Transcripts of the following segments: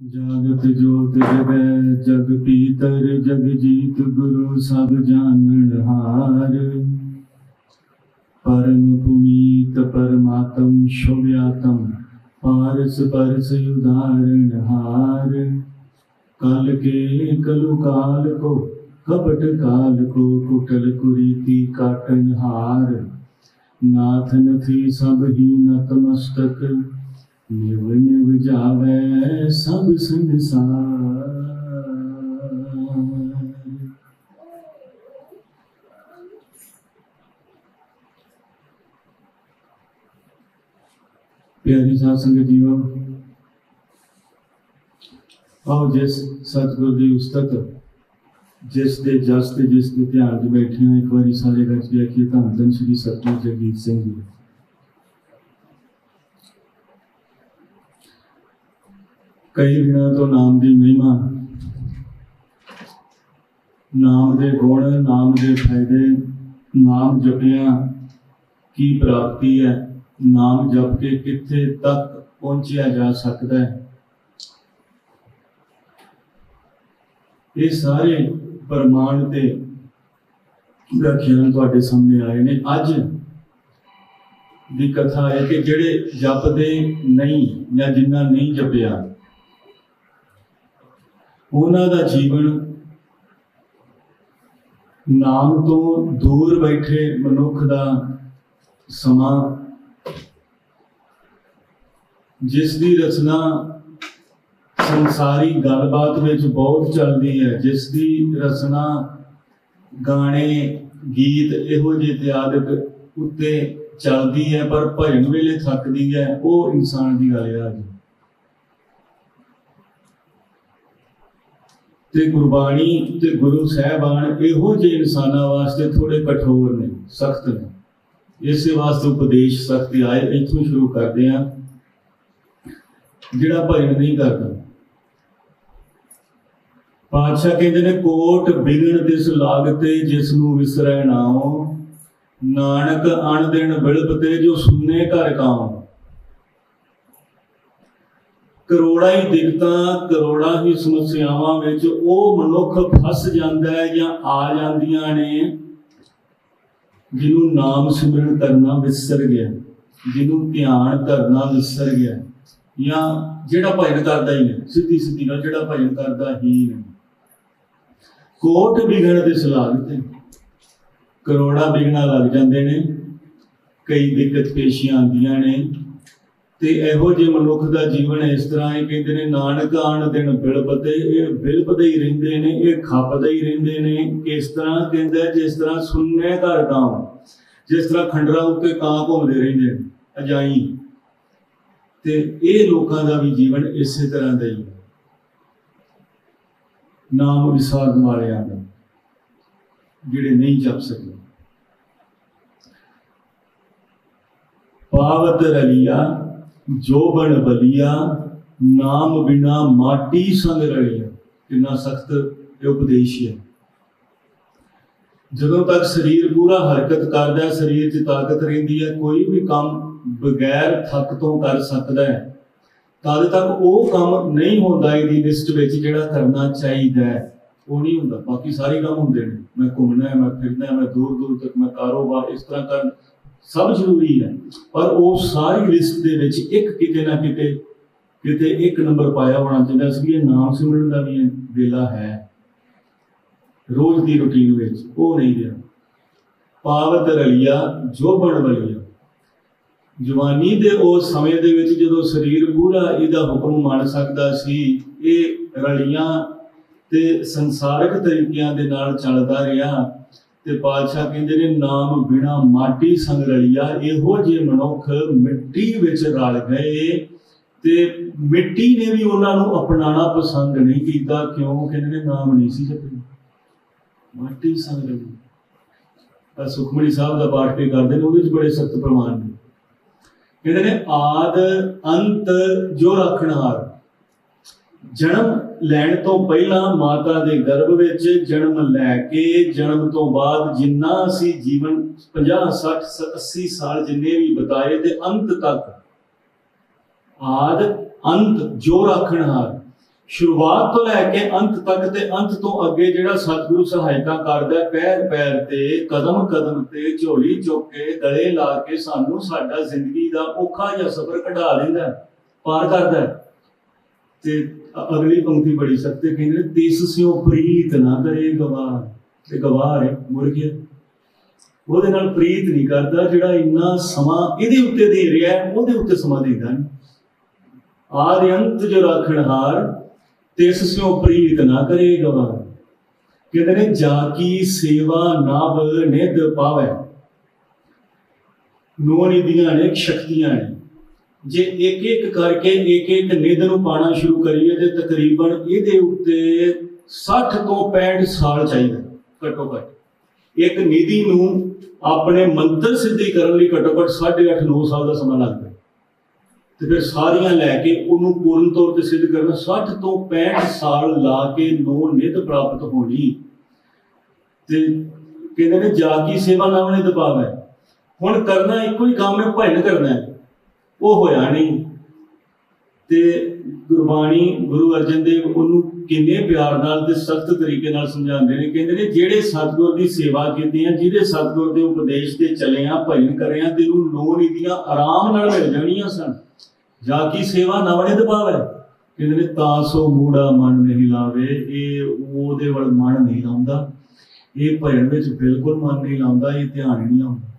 ਜਾਗਤ ਜੋਤ ਜਗੈ, ਜਗ ਪੀਤਰ, ਜਗ ਜੀਤ ਗੁਰੂ ਸਭ ਜਾਣਨ ਹਾਰ। ਪਰਮ ਪੁਨੀਤ ਪਰਮਾਤਮ ਸ਼ੋਭਿਆਤਮ, ਪਾਰਸ ਪਰਸ ਉਦਾਰਣ ਹਾਰ। ਕਲ ਕੇ ਕਲੁ ਕਾਲ ਕੋ, ਕਪਟ ਕਾਲ ਕੋ, ਕੁਟਲ ਕੁਰੀਤੀ ਕਾਟਨ ਹਾਰ। ਨਾਥ ਨਥੀ ਸਭ ਹੀ ਨਤਮਸਤਕ निव निव जावे सब संसार ਪਿਆਰੀ ਸਾਧ ਸੰਗਤ ਜੀਓ ਆਓ ਜਿਸ ਸਤਿਗੁਰ ਦੀ ਉਸਤਤ ਜਿਸ ਦੇ ਜਸ ਤੇ ਜਿਸ ਦੇ ਧਿਆਨ 'ਚ ਬੈਠੇ ਹਾਂ ਇੱਕ ਵਾਰੀ ਸਾਰੇ ਗੱਜ ਵੇਖੀਏ ਤਾਂ ਧੰਨ ਸ਼੍ਰੀ ਸਤਿਗੁਰ ਜਗਜੀਤ ਸਿੰਘ ਜੀ ਕਈ ਦਿਨਾਂ ਤੋਂ ਨਾਮ ਦੀ ਮਹਿਮਾ। ਨਾਮ ਦੇ ਗੁਣ, ਨਾਮ ਦੇ ਫਾਇਦੇ, ਨਾਮ ਜਪਿਆ ਕੀ ਪ੍ਰਾਪਤੀ ਹੈ? ਨਾਮ ਜਪ ਕੇ ਕਿੱਥੇ ਤੱਕ ਪਹੁੰਚਿਆ ਜਾ ਸਕਦਾ ਹੈ? ਇਹ ਸਾਰੇ ਪ੍ਰਮਾਣ ਤੇ ਵਿਆਖਿਆਨ ਤੁਹਾਡੇ ਸਾਹਮਣੇ ਆਏ ਨੇ। ਅੱਜ ਦੀ ਕਥਾ ਹੈ ਕਿ ਜਿਹੜੇ ਜਪਦੇ ਨਹੀਂ ਜਾਂ ਜਿਨ੍ਹਾਂ ਨਹੀਂ ਜਪਿਆ ਉਹਨਾਂ ਦਾ ਜੀਵਨ ਨਾਮ ਤੋਂ ਦੂਰ ਬੈਠੇ ਮਨੁੱਖ ਦਾ ਸਮਾਂ, ਜਿਸ ਦੀ ਰਚਨਾ ਸੰਸਾਰੀ ਗੱਲਬਾਤ ਵਿੱਚ ਬਹੁਤ ਚੱਲਦੀ ਹੈ, ਜਿਸ ਦੀ ਰਚਨਾ ਗਾਣੇ, ਗੀਤ ਇਹੋ ਜਿਹੇ ਇਤਿਆਦਿਕ ਉੱਤੇ ਚੱਲਦੀ ਹੈ, ਪਰ ਭਜਨ ਵੇਲੇ ਥੱਕਦੀ ਹੈ, ਉਹ ਇਨਸਾਨ ਦੀ ਗੱਲ ਹੈ ਅੱਜ। ਤੇ ਗੁਰਬਾਣੀ ਤੇ ਗੁਰੂ ਸਾਹਿਬਾਨ ਇਹੋ ਜਿਹੇ ਇਨਸਾਨਾਂ ਵਾਸਤੇ ਥੋੜੇ ਕਠੋਰ ਨੇ, ਸਖਤ ਨੇ। ਇਸੇ ਵਾਸਤੇ ਉਪਦੇਸ਼ ਸਖਤ ਆਏ ਇੱਥੋਂ ਸ਼ੁਰੂ ਕਰਦੇ ਹਾਂ। ਜਿਹੜਾ ਭਜਨ ਨਹੀਂ ਕਰਦਾ। ਪਾਤਸ਼ਾਹ ਕਹਿੰਦੇ ਨੇ, ਕੋਟ ਬਿਗਣ ਤਿਸ ਲਾਗਤੇ ਜਿਸ ਨੂੰ ਵਿਸਰੈ ਨਾਉ। ਨਾਨਕ ਅਣ ਦਿਨ ਬਿਲਪ ਤੇ ਜੋ ਸੁਨੇ ਘਰ ਕਾਉ। ਕਰੋੜਾਂ ਹੀ ਦਿੱਕਤਾਂ, ਕਰੋੜਾਂ ਹੀ ਸਮੱਸਿਆਵਾਂ ਵਿੱਚ ਉਹ ਮਨੁੱਖ ਫਸ ਜਾਂਦਾ ਹੈ ਜਾਂ ਆ ਜਾਂਦੀਆਂ ਨੇ, ਜਿਹਨੂੰ ਨਾਮ ਸਿਮਰਨ ਕਰਨਾ ਵਿਸਰ ਗਿਆ, ਜਿਹਨੂੰ ਧਿਆਨ ਕਰਨਾ ਵਿਸਰ ਗਿਆ, ਜਾਂ ਜਿਹੜਾ ਭਜਨ ਕਰਦਾ ਹੀ ਨਹੀਂ, ਸਿੱਧੀ ਸਿੱਧੀ ਗੱਲ, ਜਿਹੜਾ ਭਜਨ ਕਰਦਾ ਹੀ ਨਹੀਂ। ਕੋਟ ਵਿਗਣ ਦੇ ਸਲਾਹ ਤੇ ਕਰੋੜਾ ਵਿਗਣਾ ਲੱਗ ਜਾਂਦੇ ਨੇ, ਕਈ ਦਿੱਕਤ ਪੇਸ਼ੀਆਂ ਆਉਂਦੀਆਂ ਨੇ ਤੇ ਇਹੋ ਜਿਹੇ ਮਨੁੱਖ ਦਾ ਜੀਵਨ ਇਸ ਤਰ੍ਹਾਂ ਹੀ ਕਹਿੰਦੇ ਨੇ, ਨਾਨਕ ਆਣ ਦਿਨ ਬਿਲਪਦੇ, ਇਹ ਬਿਲਪਦੇ ਹੀ ਰਹਿੰਦੇ ਨੇ, ਇਹ ਖੱਪਦੇ ਹੀ ਰਹਿੰਦੇ ਨੇ ਇਸ ਤਰ੍ਹਾਂ ਕਹਿੰਦਾ ਜਿਸ ਤਰ੍ਹਾਂ ਸੁੰਨੇ ਘਰ ਕਾਂ ਜਿਸ ਤਰ੍ਹਾਂ ਖੰਡਰਾ ਉੱਤੇ ਕਾਂ ਘੁੰਮਦੇ ਰਹਿੰਦੇ ਨੇ, ਅਜਾਈ। ਤੇ ਇਹ ਲੋਕਾਂ ਦਾ ਵੀ ਜੀਵਨ ਇਸੇ ਤਰ੍ਹਾਂ ਦਾ ਹੀ ਨਾਮ ਵਿਸਾਰਨ ਵਾਲਿਆਂ ਦਾ ਜਿਹੜੇ ਨਹੀਂ ਜਪ ਸਕਦੇ। ਪਾਵਤ ਰਲੀਆ ਜੋਬਨ ਬਲੀਆ, ਨਾਮ ਬਿਨਾ ਮਾਟੀ ਸੰਗ ਰਲੀਆ ਕਿੰਨਾ ਸਖਤ ਇਹ ਉਪਦੇਸ਼ ਹੈ। ਜਦੋਂ ਤੱਕ ਸਰੀਰ ਪੂਰਾ ਹਰਕਤ ਕਰਦਾ ਹੈ, ਸਰੀਰ 'ਚ ਤਾਕਤ ਰਹਿੰਦੀ ਹੈ, ਕੋਈ ਵੀ ਕੰਮ ਬਗੈਰ ਥੱਕ ਤੋਂ ਕਰ ਸਕਦਾ ਹੈ, ਤਦ ਤੱਕ ਉਹ ਕੰਮ ਨਹੀਂ ਹੁੰਦਾ ਇਹਦੀ ਲਿਸਟ ਵਿੱਚ ਜਿਹੜਾ ਕਰਨਾ ਚਾਹੀਦਾ ਹੈ। ਉਹ ਨਹੀਂ ਹੁੰਦਾ। ਬਾਕੀ ਸਾਰੇ ਕੰਮ ਹੁੰਦੇ ਨੇ। ਮੈਂ ਘੁੰਮਣਾ ਹੈ, ਮੈਂ ਫਿਰਨਾ ਹੈ, ਮੈਂ ਦੂਰ ਦੂਰ ਤੱਕ ਮੈਂ ਕਾਰੋਬਾਰ ਇਸ ਤਰ੍ਹਾਂ ਕਰ ਸਭ ਜ਼ਰੂਰੀ ਹੈ। ਪਰ ਉਹ ਸਾਰੀ ਲਿਸਟ ਦੇ ਵਿੱਚ ਇੱਕ ਕਿਤੇ ਨਾ ਕਿਤੇ ਕਿਤੇ ਇੱਕ ਨੰਬਰ ਪਾਇਆ ਹੋਣਾ ਚਾਹੀਦਾ ਸੀ ਇਹ ਨਾਮ ਸਿਮਰਨ ਦਾ ਵੀ ਵੇਲਾ ਹੈ। ਰੋਜ਼ ਦੀ ਰੁਟੀਨ ਵਿੱਚ ਉਹ ਨਹੀਂ ਰਿਹਾ। ਪਾਵਤ ਰਲੀਆ ਜੋ ਬਣ ਜਵਾਨੀ ਦੇ ਉਸ ਸਮੇਂ ਦੇ ਵਿੱਚ ਜਦੋਂ ਸਰੀਰ ਪੂਰਾ ਇਹਦਾ ਹੁਕਮ ਮੰਨ ਸਕਦਾ ਸੀ, ਇਹ ਰਲੀਆਂ ਤੇ ਸੰਸਾਰਿਕ ਤਰੀਕਿਆਂ ਦੇ ਨਾਲ ਚੱਲਦਾ ਰਿਹਾ ਤੇ ਪਾਤਸ਼ਾਹ ਕਹਿੰਦੇ ਨੇ, ਨਾਮ ਬਿਨਾ ਮਾਟੀ ਸੰਗ ਰਲੀਆ, ਇਹੋ ਜਿਹੇ ਮਨੁੱਖ ਮਿੱਟੀ ਵਿੱਚ ਰਲ ਗਏ ਤੇ ਮਿੱਟੀ ਨੇ ਵੀ ਉਹਨਾਂ ਨੂੰ ਅਪਣਾਣਾ ਪਸੰਦ ਨਹੀਂ ਕੀਤਾ। ਕਿਉਂ? ਕਹਿੰਦੇ ਨੇ, ਨਾਮ ਨਹੀਂ ਸੀ ਜਪਿਆ। ਮਾਟੀ ਸੰਗ ਰਲੀ ਆ ਸੁਖਮਨੀ ਸਾਹਿਬ ਦਾ ਪਾਠ ਵੀ ਕਰਦੇ ਨੇ, ਉਹਦੇ ਵਿੱਚ ਬੜੇ ਸਖਤ ਪ੍ਰਮਾਣ ਨੇ। ਕਹਿੰਦੇ ਨੇ, ਆਦ, ਅੰਤ, ਜੋ ਰੱਖਣਹਾਰ ਜਨਮ ਲੈਣ ਤੋਂ ਪਹਿਲਾਂ ਮਾਤਾ ਦੇ ਗਰਭ ਵਿੱਚ ਜਨਮ ਲੈ ਕੇ ਜਨਮ ਤੋਂ ਬਾਅਦ ਜਿੰਨਾ ਅਸੀਂ ਜੀਵਨ 50 60 80 ਸਾਲ ਜਿੰਨੇ ਵੀ ਬਤਾਏ ਤੇ ਅੰਤ ਤੱਕ ਆਦ, ਅੰਤ, ਜੋ ਰੱਖਣਹਾਰ ਸ਼ੁਰੂਆਤ ਤੋਂ ਲੈ ਕੇ ਅੰਤ ਤੱਕ ਤੇ ਅੰਤ ਤੋਂ ਅੱਗੇ ਜਿਹੜਾ ਸਤਿਗੁਰੂ ਸਹਾਇਤਾ ਕਰਦਾ ਪੈਰ ਪੈਰ ਤੇ, ਕਦਮ ਕਦਮ ਤੇ, ਝੋਲੀ ਚੁੱਕ ਕੇ ਗਲੇ ਲਾ ਕੇ ਸਾਨੂੰ ਸਾਡਾ ਜ਼ਿੰਦਗੀ ਦਾ ਔਖਾ ਜਿਹਾ ਸਫ਼ਰ ਕਢਾ ਦਿੰਦਾ ਪਾਰ ਕਰਦਾ ਤੇ ਅਗਲੀ ਪੰਕਤੀ ਬੜੀ ਸਖਤ ਹੈ, ਕਹਿੰਦੇ ਤਿਸ ਸਿਓ ਪ੍ਰੀਤ ਨਾ ਕਰੇ ਗਵਾਰ ਤੇ ਗਵਾਰ ਹੈ ਮੁਰ ਉਹਦੇ ਨਾਲ ਪ੍ਰੀਤ ਨਹੀਂ ਕਰਦਾ, ਜਿਹੜਾ ਇੰਨਾ ਸਮਾਂ ਇਹਦੇ ਉੱਤੇ ਦੇ ਰਿਹਾ ਉਹਦੇ ਉੱਤੇ ਸਮਾਂ ਦਿੰਦਾ ਨਹੀਂ। ਆਦਿ ਅੰਤ ਜੋ ਰਾਖਣਹਾਰ ਤਿਸ ਸਿਓ ਪ੍ਰੀਤ ਨਾ ਕਰੇ ਗਵਾਰ ਕਹਿੰਦੇ ਨੇ, ਜਾ ਕੀ ਸੇਵਾ ਨਾਭ ਨਿਧ ਪਾਵੇ। ਨੋ ਦੀਆਂ ਨੇ ਸ਼ਕਤੀਆਂ ਨੇ। ਜੇ ਇੱਕ ਇੱਕ ਕਰਕੇ ਇੱਕ ਇੱਕ ਨਿਧ ਨੂੰ ਪਾਣਾ ਸ਼ੁਰੂ ਕਰੀਏ ਤੇ ਤਕਰੀਬਨ ਇਹਦੇ ਉੱਤੇ 60 ਤੋਂ 65 ਸਾਲ ਚਾਹੀਦਾ ਘੱਟੋ ਘੱਟ। ਇੱਕ ਨਿਧੀ ਨੂੰ ਆਪਣੇ ਮੰਤਰ ਸਿੱਧੀ ਕਰਨ ਲਈ ਘੱਟੋ ਘੱਟ 8.5 9 ਸਾਲ ਦਾ ਸਮਾਂ ਲੱਗਦਾ ਹੈ। ਤੇ ਫਿਰ ਸਾਰੀਆਂ ਲੈ ਕੇ ਉਹਨੂੰ ਪੂਰਨ ਤੌਰ ਤੇ ਸਿੱਧ ਕਰਨਾ 60 ਤੋਂ 65 ਸਾਲ ਲਾ ਕੇ ਨੋ ਨਿਧ ਪ੍ਰਾਪਤ ਹੋਣੀ। ਤੇ ਕਹਿੰਦੇ ਨੇ ਜਾ ਕੀ ਸੇਵਾ ਨਾਮ ਨੇ ਦਬਾਵ ਹੈ। ਹੁਣ ਕਰਨਾ ਇੱਕੋ ਹੀ ਕੰਮ ਹੈ, ਭਜਨ ਕਰਨਾ ਹੈ। ਉਹ ਹੋਇਆ ਨਹੀਂ। ਤੇ ਗੁਰਬਾਣੀ ਗੁਰੂ ਅਰਜਨ ਦੇਵ ਉਹਨੂੰ ਕਿੰਨੇ ਪਿਆਰ ਨਾਲ ਤੇ ਸਖਤ ਤਰੀਕੇ ਨਾਲ ਸਮਝਾਉਂਦੇ ਨੇ। ਕਹਿੰਦੇ ਨੇ, ਜਿਹੜੇ ਸਤਿਗੁਰ ਦੀ ਸੇਵਾ ਕੀਤੀ ਆ ਜਿਹਦੇ ਸਤਿਗੁਰ ਦੇ ਉਪਦੇਸ਼ ਤੇ ਚੱਲੇ ਆ ਭਜਨ ਕਰੇ ਆ ਤੇ ਨੂੰ ਨੋ ਨੀਤੀਆਂ ਆਰਾਮ ਨਾਲ ਮਿਲ ਜਾਣੀਆਂ ਸਨ। ਜਾ ਕੀ ਸੇਵਾ ਨਵਣੇ ਦਬਾਵੇ ਕਹਿੰਦੇ ਨੇ, ਤਾਂ ਸੋ ਮੂੜਾ ਮਨ ਨਹੀਂ ਲਾਵੇ, ਇਹ ਉਹਦੇ ਵੱਲ ਮਨ ਨਹੀਂ ਲਾਉਂਦਾ। ਇਹ ਭਜਨ ਵਿੱਚ ਬਿਲਕੁਲ ਮਨ ਨਹੀਂ ਲਾਉਂਦਾ, ਇਹ ਧਿਆਨ ਨਹੀਂ ਲਾਉਂਦਾ।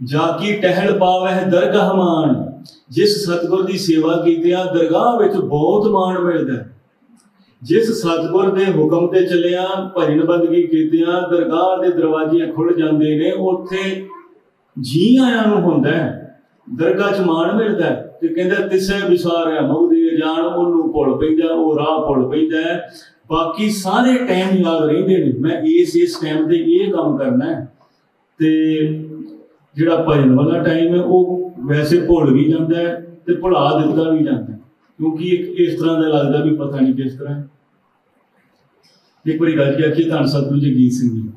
ਜਾ ਕੀ ਟਹਿਲ ਪਾਵਹਿ ਦਰਗਾਹ ਮਾਨ, ਜਿਸ ਸਤਗੁਰ ਦੀ ਸੇਵਾ ਕੀਤਿਆਂ ਦਰਗਾਹ ਵਿੱਚ ਬਹੁਤ ਮਾਣ ਮਿਲਦਾ ਜਿਸ ਸਤਗੁਰ ਦੇ ਹੁਕਮ ਤੇ ਚੱਲਿਆ, ਭਜਨ ਬੰਦਗੀ ਕੀਤਿਆਂ ਦਰਗਾਹ ਦੇ ਦਰਵਾਜ਼ੇ ਖੁੱਲ ਜਾਂਦੇ ਨੇ, ਉੱਥੇ ਜੀ ਆਇਆਂ ਨੂੰ ਹੁੰਦਾ ਦਰਗਾਹ 'ਚ ਮਾਣ ਮਿਲਦਾ ਤੇ ਕਹਿੰਦਾ, ਤਿਸੇ ਵਿਸਾਰਿਆ ਮਉਦੀ ਜਾਣ, ਉਹਨੂੰ ਭੁੱਲ ਪੈਂਦਾ, ਉਹ ਰਾਹ ਭੁੱਲ ਪੈਂਦਾ ਹੈ। ਬਾਕੀ ਸਾਰੇ ਟਾਈਮ ਯਾਦ ਰਹਿੰਦੇ ਨੇ। ਮੈਂ ਇਸ ਇਸ ਟਾਈਮ ਤੇ ਇਹ ਕੰਮ ਕਰਨਾ ਤੇ ਜਿਹੜਾ ਭਜਨ ਵਾਲਾ ਟਾਈਮ ਹੈ, ਉਹ ਵੈਸੇ ਭੁੱਲ ਵੀ ਜਾਂਦਾ ਹੈ ਤੇ ਭੁਲਾ ਦਿੱਤਾ ਵੀ ਜਾਂਦਾ ਹੈ। ਕਿਉਂਕਿ ਇੱਕ ਇਸ ਤਰ੍ਹਾਂ ਦਾ ਲੱਗਦਾ ਵੀ ਪਤਾ ਨਹੀਂ ਕਿਸ ਤਰ੍ਹਾਂ ਇੱਕ ਵਾਰੀ ਗੱਲ ਕੀ ਧੰਨ ਸਤਿਗੁਰੂ ਜਗਜੀਤ ਸਿੰਘ ਜੀ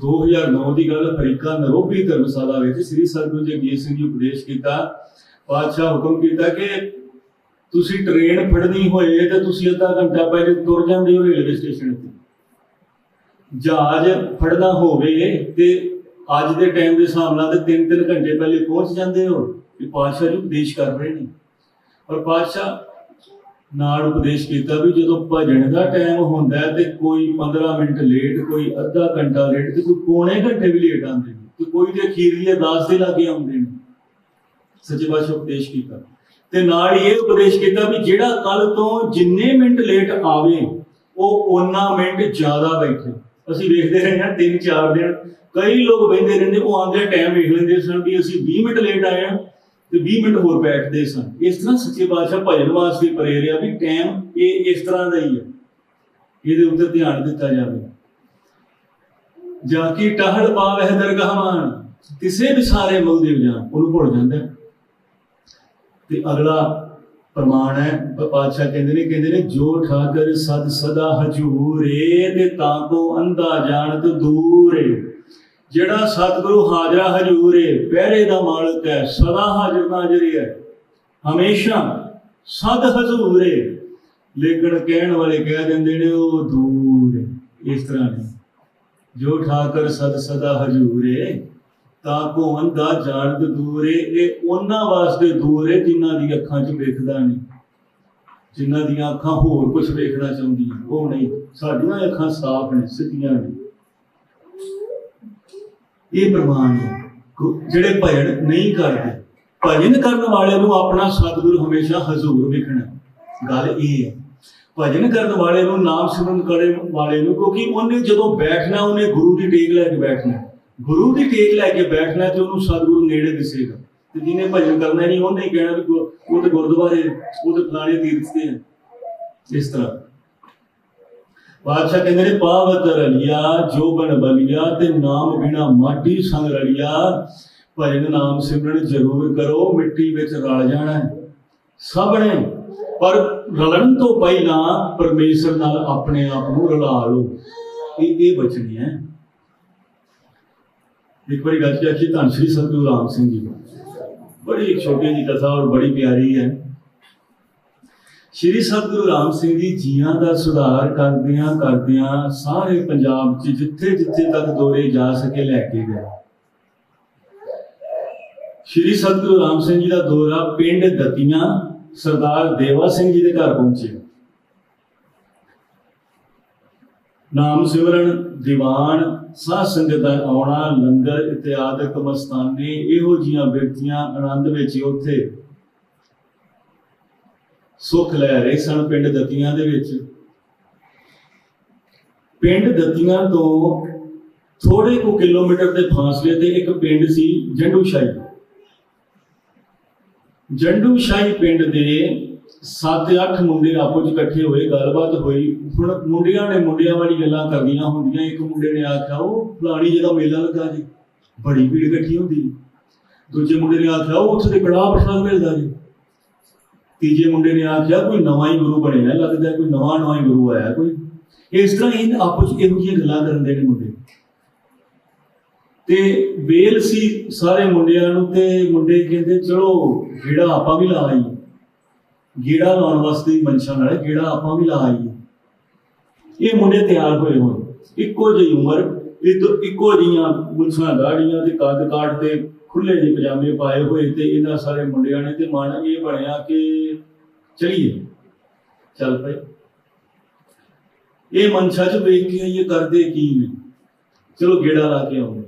2009 ਦੀ ਗੱਲ ਅਫਰੀਕਾ ਨਰੋਬੀ ਧਰਮਸ਼ਾਲਾ ਵਿੱਚ ਸ੍ਰੀ ਸਤਿਗੁਰੂ ਜਗਜੀਤ ਸਿੰਘ ਜੀ ਉਪਦੇਸ਼ ਕੀਤਾ। ਪਾਤਸ਼ਾਹ ਹੁਕਮ ਕੀਤਾ ਕਿ ਤੁਸੀਂ ਟ੍ਰੇਨ ਫੜਨੀ ਹੋਏ ਤੇ ਤੁਸੀਂ ਅੱਧਾ ਘੰਟਾ ਪਹਿਲੇ ਤੁਰ ਜਾਂਦੇ ਹੋ ਰੇਲਵੇ ਸਟੇਸ਼ਨ ਤੇ। ਜਹਾਜ਼ ਫੜਨਾ ਹੋਵੇ ਤੇ ਅੱਜ ਦੇ ਟਾਈਮ ਦੇ ਹਿਸਾਬ ਨਾਲ ਤੇ 3-3 ਘੰਟੇ ਪਹਿਲੇ ਪਹੁੰਚ ਜਾਂਦੇ ਹੋ ਕਿ ਪਾਤਸ਼ਾਹ ਜੀ ਉਪਦੇਸ਼ ਕਰ ਰਹੇ ਨੇ। ਔਰ ਪਾਤਸ਼ਾਹ ਨਾਲ ਉਪਦੇਸ਼ ਕੀਤਾ ਵੀ ਜਦੋਂ ਭਜਣ ਦਾ ਟਾਈਮ ਹੁੰਦਾ ਤੇ ਕੋਈ 15 ਮਿੰਟ ਲੇਟ ਕੋਈ ਅੱਧਾ ਘੰਟਾ ਲੇਟ ਤੇ ਕੋਈ ਪੌਣੇ ਘੰਟੇ ਵੀ ਲੇਟ ਆਉਂਦੇ ਨੇ ਤੇ ਕੋਈ ਦੇ ਅਖੀਰਲੀ ਅਰਦਾਸ ਦੇ ਲਾਗੇ ਆਉਂਦੇ ਨੇ। ਸੱਚੇ ਪਾਤਸ਼ਾਹ ਉਪਦੇਸ਼ ਕੀਤਾ। ਤੇ ਨਾਲ ਹੀ ਇਹ ਉਪਦੇਸ਼ ਕੀਤਾ ਵੀ ਜਿਹੜਾ ਕੱਲ ਤੋਂ ਜਿੰਨੇ ਮਿੰਟ ਲੇਟ ਆਵੇ, ਉਹ ਉਹਨਾਂ ਮਿੰਟ ਜ਼ਿਆਦਾ ਬੈਠੇ। ਅਸੀਂ ਵੇਖਦੇ ਰਹੇ ਹਾਂ ਤਿੰਨ ਚਾਰ ਦਿਨ। ਕਈ ਲੋਕ ਬੈਠਦੇ ਰਹਿੰਦੇ, ਉਹ ਆਉਂਦੇ ਟਾਈਮ ਵੇਖ ਲੈਂਦੇ ਸਨ ਵੀ ਅਸੀਂ 20 ਮਿੰਟ ਲੇਟ ਆਏ ਹਾਂ ਤੇ 20 ਮਿੰਟ ਹੋਰ ਬੈਠਦੇ ਸਨ। ਇਸ ਤਰ੍ਹਾਂ ਸੱਚੇ ਪਾਤਸ਼ਾਹ ਭਜਨ ਵਾਸਤੇ ਪ੍ਰੇਰਿਆ ਵੀ ਟਾਈਮ ਇਹ ਇਸ ਤਰ੍ਹਾਂ ਦਾ ਹੀ ਹੈ। ਇਹਦੇ ਉੱਤੇ ਧਿਆਨ ਦਿੱਤਾ ਜਾਵੇ। ਜਾ ਕੀ ਟਹਲ ਪਾਵਹਿ ਦਰਗਾਹ ਮਾਨ ਕਿਸੇ ਵੀ ਸਾਰੇ ਮਲਦੇਵ ਜਾਣ ਉਹਨੂੰ ਭੁੱਲ ਜਾਂਦਾ। ਤੇ ਅਗਲਾ ਪ੍ਰਮਾਣ ਹੈ ਪਾਤਸ਼ਾਹ ਕਹਿੰਦੇ ਨੇ ਕਹਿੰਦੇ ਨੇ, ਜੋ ਠਾਕਰ ਸਦ ਸਦਾ ਹਜੂਰੇ, ਤੇ ਤਾਂ ਕੋ ਅੰਧਾ ਜਾਣਤ ਦੂਰੇ ਜਿਹੜਾ ਸਤਿਗੁਰੂ ਹਾਜ਼ਰਾ ਹਜ਼ੂਰ ਏ ਪਹਿਰੇ ਦਾ ਮਾਲਕ ਹੈ, ਸਦਾ ਹਾਜ਼ਰ ਨਾਜ਼ਰ ਹੈ ਹਮੇਸ਼ਾ ਸਦ ਹਜ਼ੂਰ ਏ। ਲੇਕਿਨ ਕਹਿਣ ਵਾਲੇ ਕਹਿ ਦਿੰਦੇ ਨੇ, ਉਹ ਦੂਰ ਹੈ ਇਸ ਤਰ੍ਹਾਂ ਨਹੀਂ ਜੋ ਠਾਕਰ ਸਦ ਸਦਾ ਹਜੂਰੇ ਤਾਂ ਕੋ ਦਾ ਜਾਣਤ ਦੂਰੇ ਇਹ ਉਹਨਾਂ ਵਾਸਤੇ ਦੂਰ ਹੈ ਜਿਨ੍ਹਾਂ ਦੀ ਅੱਖਾਂ 'ਚ ਵੇਖਦਾ ਨਹੀਂ। ਜਿਨ੍ਹਾਂ ਦੀਆਂ ਅੱਖਾਂ ਹੋਰ ਕੁਝ ਵੇਖਣਾ ਚਾਹੁੰਦੀਆਂ ਉਹ ਨਹੀਂ, ਸਾਡੀਆਂ ਅੱਖਾਂ ਸਾਫ਼ ਨੇ, ਸਿੱਧੀਆਂ ਨੇ। ਇਹ ਪ੍ਰਮਾਣ ਹੈ। ਜਿਹੜੇ ਭਜਨ ਨਹੀਂ ਕਰਦੇ, ਭਜਨ ਕਰਨ ਵਾਲੇ ਨੂੰ ਆਪਣਾ ਸਤਿਗੁਰ ਹਮੇਸ਼ਾ ਹਜ਼ੂਰ ਵੇਖਣਾ ਗੱਲ ਇਹ ਹੈ। ਭਜਨ ਕਰਨ ਵਾਲੇ ਨੂੰ ਨਾਮ ਸਿਮਰਨ ਕਰਨ ਵਾਲੇ ਨੂੰ, ਕਿਉਂਕਿ ਉਹਨੇ ਜਦੋਂ ਬੈਠਣਾ, ਉਹਨੇ ਗੁਰੂ ਦੀ ਟੇਕ ਲੈ ਕੇ ਬੈਠਣਾ ਗੁਰੂ ਦੀ ਟੇਕ ਲੈ ਕੇ ਬੈਠਣਾ ਤੇ ਉਹਨੂੰ ਸਤਿਗੁਰੂ ਨੇੜੇ ਦਿਸੇਗਾ। ਤੇ ਜਿਹਨੇ ਭਜਨ ਕਰਨਾ ਨਹੀਂ, ਉਹਨੇ ਕਹਿਣਾ ਵੀ ਉਹ ਤੇ ਗੁਰਦੁਆਰੇ, ਉਹ ਤੇ ਫਲਾਣੇ ਤੀਰਥ ਤੇ ਹੈ। ਇਸ ਤਰ੍ਹਾਂ। ਬਾਦਸ਼ਾਹ ਕਹਿੰਦੇ ਨੇ, ਪਾਵਤ ਰਲਿਆ, ਜੋਬਨ ਬਲਿਆ ਤੇ ਨਾਮ ਬਿਨਾ ਮਾਟੀ ਸੰਗ ਰਲਿਆ। ਭਜਨ ਨਾਮ ਸਿਮਰਨ ਜ਼ਰੂਰ ਕਰੋ, ਮਿੱਟੀ ਵਿੱਚ ਰਲ ਜਾਣਾ ਹੈ। ਸਭ ਨੇ, ਪਰ ਰਲਣ ਤੋਂ ਪਹਿਲਾਂ ਪਰਮੇਸ਼ਰ ਨਾਲ ਆਪਣੇ ਆਪ ਨੂੰ ਰਲਾ ਲਓ। ਇਹ ਇਹ ਬਚਨੀ ਹੈ। ਇੱਕ ਵਾਰੀ ਗੱਲ ਕੀ ਆਖੀ, ਧੰਨ ਸ਼੍ਰੀ ਸਤਿਗੁਰੂ ਰਾਮ ਸਿੰਘ ਜੀ। ਬੜੀ ਇੱਕ ਛੋਟੀ ਜਿਹੀ ਕਥਾ ਔਰ ਬੜੀ ਪਿਆਰੀ ਹੈ। ਸ਼੍ਰੀ ਸਤਿਗੁਰੂ ਰਾਮ ਸਿੰਘ ਜੀ ਜੀਆਂ ਦਾ ਸੁਧਾਰ ਕਰਦਿਆਂ ਕਰਦਿਆਂ ਸਾਰੇ ਪੰਜਾਬ 'ਚ ਜਿੱਥੇ ਜਿੱਥੇ ਤੱਕ ਦੋਰੇ ਜਾ ਸਕੇ ਲੈ ਕੇ ਗਿਆ ਸ਼੍ਰੀ ਸਤਿਗੁਰੂ ਰਾਮ ਸਿੰਘ ਜੀ ਦਾ ਦੌਰਾ ਪਿੰਡ ਦਤੀਆਂ ਸਰਦਾਰ ਦੇਵਾ ਸਿੰਘ ਜੀ ਦੇ ਘਰ ਪਹੁੰਚੇ ਨਾਮ ਸਿਮਰਨ, ਦੀਵਾਨ, ਸਾਧ ਸੰਗਤ ਦਾ ਆਉਣਾ, ਲੰਗਰ ਇਤਿਆਦਿਕ ਮਸਤਾਨੇ ਇਹੋ ਜੀਆਂ ਵਿਅਕਤੀਆਂ ਆਨੰਦ ਵਿੱਚ ਉੱਥੇ ਸੁੱਖ ਲੈ ਰਹੇ ਸਨ ਪਿੰਡ ਦਤੀਆਂ ਦੇ ਵਿੱਚ। ਪਿੰਡ ਦਤੀਆਂ ਤੋਂ ਥੋੜੇ ਕੁ ਕਿਲੋਮੀਟਰ ਦੇ ਫਾਸਲੇ ਤੇ ਇੱਕ ਪਿੰਡ ਸੀ ਜੰਡੂ ਸ਼ਾਹੀ ਜੰਡੂ ਸ਼ਾਹੀ ਪਿੰਡ ਦੇ 7-8 ਮੁੰਡੇ ਆਪੋ ਚ ਇਕੱਠੇ ਹੋਏ, ਗੱਲਬਾਤ ਹੋਈ। ਹੁਣ ਮੁੰਡਿਆਂ ਨੇ ਮੁੰਡਿਆਂ ਵਾਲੀ ਗੱਲਾਂ ਕਰਦੀਆਂ ਹੁੰਦੀਆਂ। ਇੱਕ ਮੁੰਡੇ ਨੇ ਆਖਿਆ, ਉਹ ਫਲਾਣੀ ਜਗ੍ਹਾ ਮੇਲਾ ਲੱਗਾ ਜੀ, ਬੜੀ ਭੀੜ ਇਕੱਠੀ ਹੁੰਦੀ ਦੂਜੇ ਮੁੰਡੇ ਨੇ ਆਖਿਆ, ਉਹ ਉੱਥੇ ਤੇ ਬੜਾ ਪ੍ਰਸ਼ਾਦ ਮਿਲਦਾ ਜੀ। ਤੀਜੇ ਮੁੰਡੇ ਨੇ ਆਖਿਆ, ਕੋਈ ਨਵਾਂ ਹੀ ਗੁਰੂ ਬਣਿਆ, ਲੱਗਦਾ ਕੋਈ ਨਵਾਂ ਨਵਾਂ ਹੀ ਗੁਰੂ ਆਇਆ ਕੋਈ। ਇਸ ਤਰ੍ਹਾਂ ਹੀ ਆਪੋ ਚ ਇਹੋ ਜਿਹੀਆਂ ਗੱਲਾਂ ਕਰਨ ਦੇ ਨੇ ਮੁੰਡੇ। ਤੇ ਵੇਲ ਸੀ ਸਾਰੇ ਮੁੰਡਿਆਂ ਨੂੰ ਤੇ ਮੁੰਡੇ ਕਹਿੰਦੇ, ਚਲੋ, ਜਿਹੜਾ ਆਪਾਂ ਵੀ ਲਾ ਆਈਏ। ਗੇੜਾ ਲਾਉਣ ਵਾਸਤੇ ਹੀ ਮਨਸ਼ਾ ਨਾਲ ਗੇੜਾ ਆਪਾਂ ਵੀ ਲਾ ਆਈਏ। ਇਹ ਮੁੰਡੇ ਤਿਆਰ ਹੋਏ ਹੋਣ। ਇੱਕੋ ਜਿਹੀ ਉਮਰ ਇੱਕੋ ਇੱਕੋ ਜਿਹੀਆਂ ਮੁੰਛਾਂ ਦਾੜੀਆਂ ਤੇ ਕੱਦ ਕਾਟ ਤੇ ਖੁੱਲੇ ਜਿਹੇ ਪਜਾਮੇ ਪਾਏ ਹੋਏ ਤੇ ਇਹਨਾਂ ਸਾਰੇ ਮੁੰਡਿਆਂ ਨੇ ਤੇ ਮਨ ਇਹ ਬਣਿਆ ਕਿ ਚਲੀਏ। ਚੱਲ ਪਏ। ਇਹ ਮਨਸ਼ਾ ਚ ਵੇਖ ਕੇ ਇਹ ਕਰਦੇ ਕੀ ਨੇ। ਚਲੋ ਗੇੜਾ ਲਾ ਕੇ ਆਉਂਦੇ।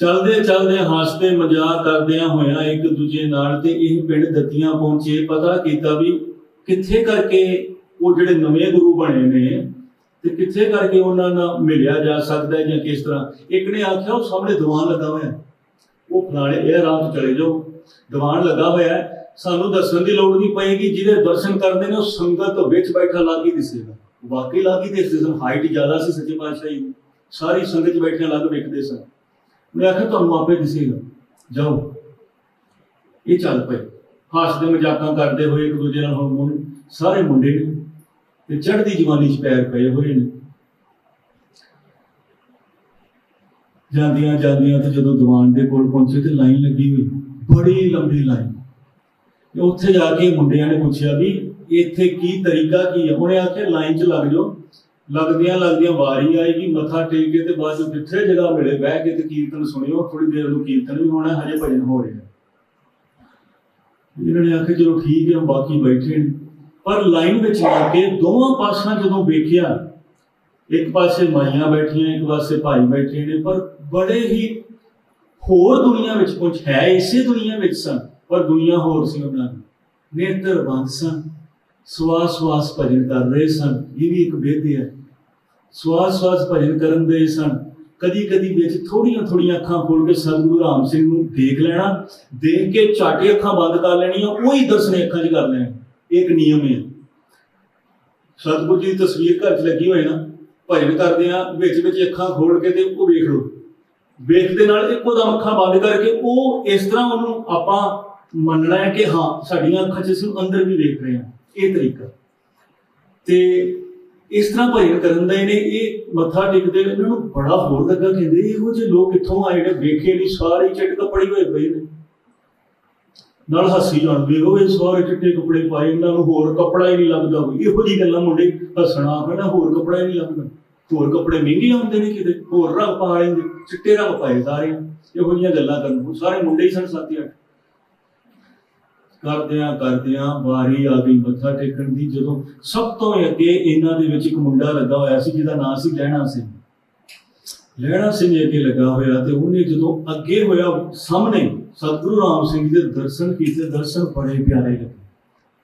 ਚਲਦੇ ਚਲਦੇ ਹੱਸਦੇ ਮਜ਼ਾਕ ਕਰਦਿਆਂ ਹੋਇਆਂ ਇੱਕ ਦੂਜੇ ਨਾਲ ਤੇ ਇਹ ਪਿੰਡ ਦਤੀਆਂ ਪਹੁੰਚੇ। ਪਤਾ ਕੀਤਾ ਵੀ ਕਿੱਥੇ ਕਰਕੇ ਉਹ ਜਿਹੜੇ ਨਵੇਂ ਗੁਰੂ ਬਣੇ ਨੇ ਤੇ ਕਿੱਥੇ ਕਰਕੇ ਉਹਨਾਂ ਨਾਲ ਮਿਲਿਆ ਜਾ ਸਕਦਾ ਹੈ ਜਾਂ ਕਿਸ ਤਰ੍ਹਾਂ। ਇੱਕ ਨੇ ਆਖਿਆ, ਉਹ ਸਾਹਮਣੇ ਦੀਵਾਨ ਲੱਗਾ ਹੋਇਆ। ਉਹ ਫਲਾਣੇ ਇਹ ਰਾਹ ਤੋਂ ਚਲੇ ਜਾਓ। ਦੀਵਾਨ ਲੱਗਾ ਹੋਇਆ ਸਾਨੂੰ ਦੱਸਣ ਦੀ ਲੋੜ ਨਹੀਂ ਪਏਗੀ ਜਿਹਦੇ ਦਰਸ਼ਨ ਕਰਦੇ ਨੇ, ਉਹ ਸੰਗਤ ਵਿੱਚ ਬੈਠਾ ਲਾਗੀ ਦਿਸੇਗਾ ਵਾਕਈ ਲਾਗੀ ਦਿਸਦੇ ਸਨ। ਹਾਈਟ ਜ਼ਿਆਦਾ ਸੀ ਸੱਚੇ ਪਾਤਸ਼ਾਹੀ ਦੀ। ਸਾਰੀ ਸੰਗਤ 'ਚ ਬੈਠੇ ਲੱਗ ਵੇਖਦੇ ਸਨ। ਮੈਂ ਆਖਿਆ, ਤੁਹਾਨੂੰ ਆਪੇ ਦਿਸੇਗਾ। ਜਾਓ। ਇਹ ਚੱਲ ਪਏ। ਹੱਸਦੇ ਮਜ਼ਾਕਾਂ ਕਰਦੇ ਹੋਏ ਇੱਕ ਦੂਜੇ ਨਾਲ ਹੁਣ ਸਾਰੇ ਮੁੰਡੇ ਨੇ ਤੇ ਚੜ੍ਹਦੀ ਜਵਾਨੀ 'ਚ ਪੈਰ ਪਏ ਹੋਏ ਨੇ। ਜਾਂਦੀਆਂ ਜਾਂਦੀਆਂ ਤੇ ਜਦੋਂ ਦੀਵਾਨ ਦੇ ਕੋਲ ਪਹੁੰਚੇ ਤੇ ਲਾਈਨ ਲੱਗੀ ਹੋਈ, ਬੜੀ ਲੰਬੀ ਲਾਈਨ। ਤੇ ਉੱਥੇ ਜਾ ਕੇ ਮੁੰਡਿਆਂ ਨੇ ਪੁੱਛਿਆ ਵੀ, ਇੱਥੇ ਕੀ ਤਰੀਕਾ ਕੀ ਹੈ ਉਹਨੇ ਆਖਿਆ, ਲਾਈਨ 'ਚ ਲੱਗ ਜਾਓ। ਲੱਗਦੀਆਂ ਲੱਗਦੀਆਂ ਵਾਰੀ ਆਏਗੀ ਮੱਥਾ ਟੇਕ ਕੇ ਤੇ ਬਾਅਦ ਵਿੱਚ ਜਿੱਥੇ ਜਗ੍ਹਾ ਮਿਲੇ, ਬਹਿ ਕੇ ਤੇ ਕੀਰਤਨ ਸੁਣਿਓ ਥੋੜੀ ਦੇਰ ਨੂੰ ਕੀਰਤਨ ਵੀ ਹੋਣਾ, ਹਜੇ ਭਜਨ ਹੋ ਰਿਹਾ ਇਹਨਾਂ ਨੇ ਆਖਿਆ, ਚਲੋ ਠੀਕ ਹੈ ਬਾਕੀ ਬੈਠੇ ਨੇ। ਪਰ ਲਾਈਨ ਵਿੱਚ ਲਾ ਕੇ ਦੋਵਾਂ ਪਾਸਿਆਂ ਜਦੋਂ ਵੇਖਿਆ, ਇੱਕ ਪਾਸੇ ਮਾਈਆਂ ਬੈਠੀਆਂ, ਇੱਕ ਪਾਸੇ ਭਾਈ ਬੈਠੇ ਨੇ, ਪਰ ਬੜੇ ਹੀ ਹੋਰ ਦੁਨੀਆ ਵਿੱਚ ਕੁਝ ਹੈ, ਇਸੇ ਦੁਨੀਆ ਵਿੱਚ ਸਨ, ਪਰ ਦੁਨੀਆ ਹੋਰ ਸੀ ਉਹਨਾਂ ਦੀ। ਨੇਤਰ ਬੰਦ ਸਨ ਸਵਾਸ ਸਵਾਸ ਭਜਨ ਕਰ ਰਹੇ ਸਨ, ਇਹ ਵੀ ਇੱਕ ਬੇਦ ਹੈ। ਸਵਾਸ ਸਵਾਸ ਭਜਨ ਕਰਨ ਦੇ ਸਨ। ਕਦੀ ਕਦੀ ਵਿੱਚ ਥੋੜੀਆਂ ਥੋੜੀਆਂ ਅੱਖਾਂ ਖੋਲ ਕੇ ਸਤਿਗੁਰੂ ਰਾਮ ਸਿੰਘ ਨੂੰ ਦੇਖ ਲੈਣਾ, ਦੇਖ ਕੇ ਝਾਟੇ ਅੱਖਾਂ ਬੰਦ ਕਰ ਲੈਣੀਆਂ, ਉਹੀ ਦਰਸ਼ਨ ਅੱਖਾਂ 'ਚ ਕਰ ਲੈਣ। ਇਹ ਇੱਕ ਨਿਯਮ ਹੈ। ਸਤਿਗੁਰੂ ਜੀ ਦੀ ਤਸਵੀਰ ਘਰ 'ਚ ਲੱਗੀ ਹੋਏ ਨਾ, ਭਜਨ ਕਰਦੇ ਆ, ਵਿੱਚ ਵਿੱਚ ਅੱਖਾਂ ਖੋਲ ਕੇ ਤੇ ਉਹ ਵੇਖ ਲਓ। ਵੇਖਦੇ ਨਾਲ ਇੱਕੋ ਦਮ ਅੱਖਾਂ ਬੰਦ ਕਰਕੇ ਉਹ ਇਸ ਤਰ੍ਹਾਂ ਉਹਨੂੰ ਆਪਾਂ ਮੰਨਣਾ ਹੈ ਕਿ ਹਾਂ, ਸਾਡੀਆਂ ਅੱਖਾਂ 'ਚ ਅਸੀਂ ਅੰਦਰ ਵੀ ਵੇਖ ਰਹੇ ਹਾਂ। ਇਹ ਤਰੀਕਾ। ਤੇ ਇਸ ਤਰ੍ਹਾਂ ਭਜਨ ਕਰਨ ਦਾ ਇਹਨੇ ਇਹ ਮੱਥਾ ਟੇਕਦੇ ਇਹਨਾਂ ਨੂੰ ਬੜਾ ਹੋਰ ਲੱਗਾ ਕਹਿੰਦੇ, ਇਹੋ ਜਿਹੇ ਲੋਕ ਕਿੱਥੋਂ ਆਏ ਨੇ ਵੇਖੇ ਨਹੀਂ, ਸਾਰੇ ਚਿੱਟ ਕੱਪੜੇ ਹੋਏ ਪਏ ਨੇ। ਨਾਲ ਹੱਸੀ ਜਾਂਦੇ ਉਹ ਇਹ ਸਾਰੇ ਚਿੱਟੇ ਕੱਪੜੇ ਪਾਏ, ਇਹਨਾਂ ਨੂੰ ਹੋਰ ਕੱਪੜਾ ਹੀ ਨਹੀਂ ਲੱਗਦਾ ਕੋਈ। ਇਹੋ ਜਿਹੀ ਗੱਲਾਂ ਮੁੰਡੇ ਹੱਸਣਾ, ਕਹਿੰਦਾ ਹੋਰ ਕੱਪੜਾ ਹੀ ਨਹੀਂ ਲੱਗਦਾ। ਹੋਰ ਕੱਪੜੇ ਮਹਿੰਗੇ ਆਉਂਦੇ ਨੇ ਕਿਤੇ, ਹੋਰ ਰੰਗ ਪਾ ਲੈਂਦੇ, ਚਿੱਟੇ ਰੰਗ ਪਾਏ ਸਾਰੇ। ਇਹੋ ਜਿਹੀਆਂ ਗੱਲਾਂ ਕਰਨ ਸਾਰੇ ਮੁੰਡੇ ਹੀ ਸਨ ਸਾਥੀ ਅੱਠ। ਕਰਦਿਆਂ ਕਰਦਿਆਂ ਵਾਰੀ ਆ ਗਈ, ਮੱਥਾ ਟੇਕਣ ਦੀ, ਜਦੋਂ ਸਭ ਤੋਂ ਅੱਗੇ ਇਹਨਾਂ ਦੇ ਵਿੱਚ ਇੱਕ ਮੁੰਡਾ ਲੱਗਾ ਹੋਇਆ ਸੀ, ਜਿਹਦਾ ਨਾਂ ਸੀ ਲਹਿਣਾ ਸਿੰਘ। ਲਹਿਣਾ ਸਿੰਘ ਅੱਗੇ ਲੱਗਾ ਹੋਇਆ ਤੇ ਉਹਨੇ ਜਦੋਂ ਅੱਗੇ ਹੋਇਆ ਸਾਹਮਣੇ, ਸਤਿਗੁਰੂ ਰਾਮ ਸਿੰਘ ਜੀ ਦੇ ਦਰਸ਼ਨ ਕੀਤੇ, ਦਰਸ਼ਨ ਬੜੇ ਪਿਆਰੇ ਲੱਗੇ।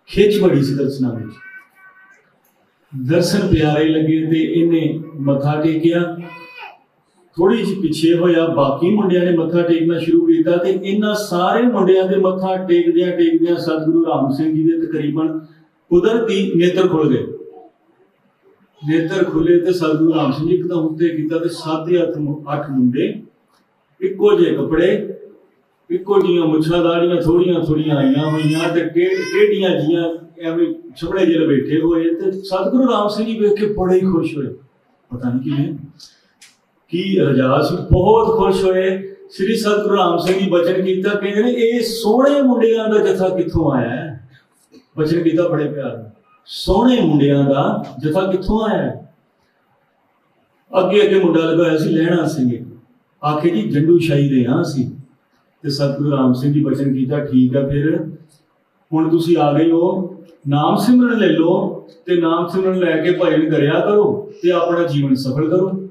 ਖਿੱਚ ਬੜੀ ਸੀ ਦਰਸ਼ਨਾਂ ਵਿੱਚ। ਦਰਸ਼ਨ ਪਿਆਰੇ ਲੱਗੇ ਤੇ ਇਹਨੇ ਮੱਥਾ ਟੇਕਿਆ। ਥੋੜੀ ਜਿਹੀ ਪਿੱਛੇ ਹੋਇਆ, ਬਾਕੀ ਮੁੰਡਿਆਂ ਨੇ ਮੱਥਾ ਟੇਕਣਾ ਸ਼ੁਰੂ ਕੀਤਾ ਤੇ ਇਹਨਾਂ ਸਾਰੇ ਮੁੰਡਿਆਂ ਦੇ ਮੱਥਾ ਟੇਕਦਿਆਂ ਟੇਕਦਿਆਂ ਸਤਿਗੁਰੂ ਰਾਮ ਸਿੰਘ ਜੀ ਦੇ ਤਕਰੀਬਨ ਕੁਦਰਤੀ ਨੇਤਰ ਖੁੱਲ ਗਏ। ਨੇਤਰ ਖੁੱਲੇ ਤੇ ਸਤਿਗੁਰੂ ਰਾਮ ਸਿੰਘ ਜੀ ਇੱਕਦਮ ਉੱਤੇ ਕੀਤਾ ਤੇ ਸਾਦੇ ਅੱਠ ਅੱਠ ਮੁੰਡੇ, ਇੱਕੋ ਜਿਹੇ ਕੱਪੜੇ, ਇੱਕੋ ਜਿਹੀਆਂ ਮੁੱਛਾਂ ਦਾੜੀਆਂ ਥੋੜੀਆਂ ਥੋੜੀਆਂ ਆਈਆਂ ਹੋਈਆਂ ਤੇ ਟੇ- ਟੇਢੀਆਂ ਜੀਆਂ ਐਵੇਂ ਛਪੜੇ ਜਿਹੇ ਬੈਠੇ ਹੋਏ ਤੇ ਸਤਿਗੁਰੂ ਰਾਮ ਸਿੰਘ ਜੀ ਵੇਖ ਕੇ ਬੜੇ ਹੀ ਖੁਸ਼ ਹੋਏ। ਪਤਾ ਨਹੀਂ ਕਿਵੇਂ। ਕੀ ਰਜਾ ਸੀ ਬਹੁਤ ਖੁਸ਼ ਹੋਏ। ਸ੍ਰੀ ਸਤਿਗੁਰੂ ਰਾਮ ਸਿੰਘ ਜੀ ਬਚਨ ਕੀਤਾ। ਕਹਿੰਦੇ ਨੇ, ਇਹ ਸੋਹਣੇ ਮੁੰਡਿਆਂ ਦਾ ਜਥਾ ਕਿੱਥੋਂ ਆਇਆ ਹੈ? ਬਚਨ ਕੀਤਾ ਬੜੇ ਪਿਆਰ ਨਾਲ। ਸੋਹਣੇ ਮੁੰਡਿਆਂ ਦਾ ਜਥਾ ਕਿੱਥੋਂ ਆਇਆ ਹੈ? ਅੱਗੇ ਅੱਗੇ ਮੁੰਡਾ ਲੱਗਾ ਹੋਇਆ ਸੀ ਲੈਣਾ ਸਿੰਘ ਆਖੇ, ਜੀ, ਜੰਡੂ ਸ਼ਾਹੀ ਦੇ ਹਾਂ ਅਸੀਂ। ਤੇ ਸਤਿਗੁਰੂ ਰਾਮ ਸਿੰਘ ਜੀ ਬਚਨ ਕੀਤਾ, ਠੀਕ ਆ ਫਿਰ। ਹੁਣ ਤੁਸੀਂ ਆ ਗਏ ਹੋ, ਨਾਮ ਸਿਮਰਨ ਲੈ ਲਓ ਤੇ ਨਾਮ ਸਿਮਰਨ ਲੈ ਕੇ ਭਜਨ ਕਰਿਆ ਕਰੋ ਤੇ ਆਪਣਾ ਜੀਵਨ ਸਫਲ ਕਰੋ।